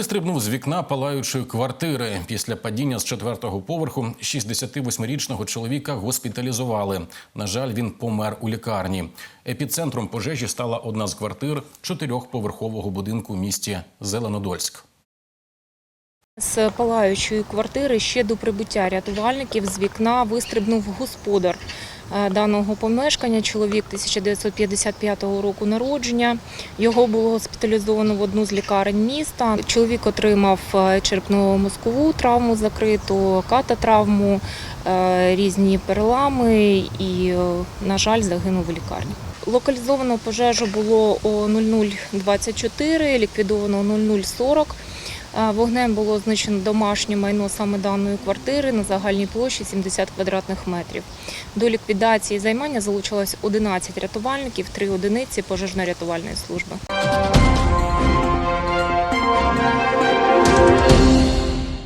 Вистрибнув з вікна палаючої квартири. Після падіння з четвертого поверху 68-річного чоловіка госпіталізували. На жаль, він помер у лікарні. Епіцентром пожежі стала одна з квартир чотирьохповерхового будинку в місті Зеленодольськ. З палаючої квартири ще до прибуття рятувальників з вікна вистрибнув господар даного помешкання. Чоловік 1955 року народження. Його було госпіталізовано в одну з лікарень міста. Чоловік отримав е, черепно-мозкову травму закриту, кататравму, е, різні перелами і, е, на жаль, загинув у лікарні. Локалізовано пожежу було о 0024, ліквідовано о 0040. Вогнем було знищено домашнє майно саме даної квартири на загальній площі 70 квадратних метрів. До ліквідації займання залучилось 11 рятувальників, 3 одиниці пожежно-рятувальної служби.